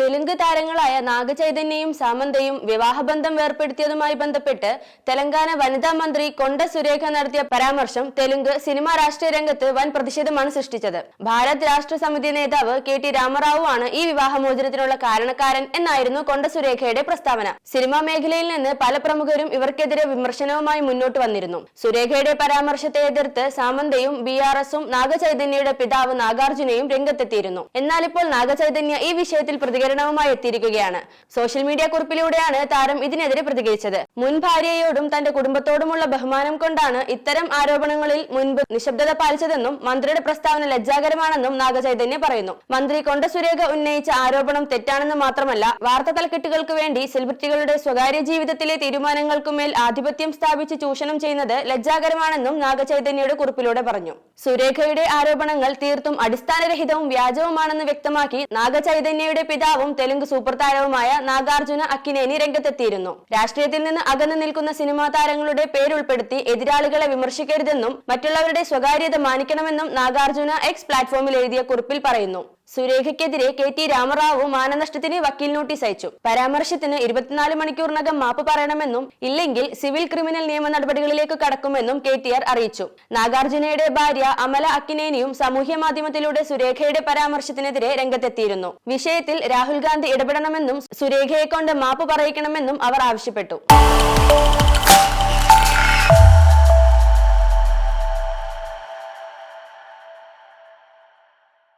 തെലുങ്ക് താരങ്ങളായ നാഗചൈതന്യയും സാമന്തയും വിവാഹബന്ധം വേർപ്പെടുത്തിയതുമായി ബന്ധപ്പെട്ട് തെലങ്കാന വനിതാ മന്ത്രി കൊണ്ട സുരേഖ നടത്തിയ പരാമർശം തെലുങ്ക് സിനിമാ രാഷ്ട്രീയ രംഗത്ത് വൻ പ്രതിഷേധമാണ് സൃഷ്ടിച്ചത്. ഭാരത് രാഷ്ട്ര സമിതി നേതാവ് കെ ടി രാമറാവു ആണ് ഈ വിവാഹമോചനത്തിനുള്ള കാരണക്കാരൻ എന്നായിരുന്നു കൊണ്ട സുരേഖയുടെ പ്രസ്താവന. സിനിമാ മേഖലയിൽ നിന്ന് പല പ്രമുഖരും ഇവർക്കെതിരെ വിമർശനവുമായി മുന്നോട്ട് വന്നിരുന്നു. സുരേഖയുടെ പരാമർശത്തെ എതിർത്ത് സാമന്തയും ബി ആർ എസും നാഗചൈതന്യയുടെ പിതാവ് നാഗാർജുനയും രംഗത്തെത്തിയിരുന്നു. എന്നാൽ ഇപ്പോൾ നാഗചൈതന്യ ഈ വിഷയത്തിൽ പ്രതികരണവുമായി എത്തിയിരിക്കുകയാണ്. സോഷ്യൽ മീഡിയ കുറിപ്പിലൂടെയാണ് താരം ഇതിനെതിരെ പ്രതികരിച്ചത്. മുൻ ഭാര്യയോടും തന്റെ കുടുംബത്തോടുമുള്ള ബഹുമാനം കൊണ്ടാണ് ഇത്തരം ആരോപണങ്ങളിൽ മുൻപ് നിശബ്ദത പാലിച്ചതെന്നും മന്ത്രിയുടെ പ്രസ്താവന ലജ്ജാകരമാണെന്നും നാഗചൈതന്യ പറയുന്നു. മന്ത്രി കൊണ്ട സുരേഖ ഉന്നയിച്ച ആരോപണം തെറ്റാണെന്ന് മാത്രമല്ല വാർത്താ തലക്കെട്ടുകൾക്ക് വേണ്ടി സെലിബ്രിറ്റികളുടെ സ്വകാര്യ ജീവിതത്തിലെ തീരുമാനങ്ങൾക്കുമേൽ ആധിപത്യം സ്ഥാപിച്ച് ചൂഷണം ചെയ്യുന്നത് ലജ്ജാകരമാണെന്നും നാഗചൈതന്യയുടെ കുറിപ്പിലൂടെ പറഞ്ഞു. സുരേഖയുടെ ആരോപണങ്ങൾ തീർത്തും അടിസ്ഥാനരഹിതവും വ്യാജവുമാണെന്ന് വ്യക്തമാക്കി നാഗചൈതന്യയുടെ പിതാവും തെലുങ്ക് സൂപ്പർ താരവുമായ നാഗാർജുന അക്കിനേനി രംഗത്തെത്തിയിരുന്നു. രാഷ്ട്രീയത്തിൽ നിന്ന് അകന്നു നിൽക്കുന്ന സിനിമാ താരങ്ങളുടെ പേരുൾപ്പെടുത്തി എതിരാളികളെ വിമർശിക്കരുതെന്നും മറ്റുള്ളവരുടെ സ്വകാര്യത മാനിക്കണമെന്നും നാഗാർജുന എക്സ് പ്ലാറ്റ്ഫോമിൽ എഴുതിയ കുറിപ്പിൽ പറയുന്നു. സുരേഖയ്ക്കെതിരെ കെ ടി രാമറാവു മാനനഷ്ടത്തിന് വക്കീൽ നോട്ടീസ് അയച്ചു. പരാമർശത്തിന് ഇരുപത്തിനാല് മണിക്കൂറിനകം മാപ്പ് പറയണമെന്നും ഇല്ലെങ്കിൽ സിവിൽ ക്രിമിനൽ നിയമ നടപടികളിലേക്ക് കടക്കുമെന്നും കെ ടി ആർ അറിയിച്ചു. നാഗാർജുനയുടെ ഭാര്യ അമല അക്കിനേനിയും സാമൂഹ്യ മാധ്യമത്തിലൂടെ സുരേഖയുടെ പരാമർശത്തിനെതിരെ രംഗത്തെത്തിയിരുന്നു. വിഷയത്തിൽ രാഹുൽ ഗാന്ധി ഇടപെടണമെന്നും സുരേഖയെ കൊണ്ട് മാപ്പ് പറയിക്കണമെന്നും അവർ ആവശ്യപ്പെട്ടു.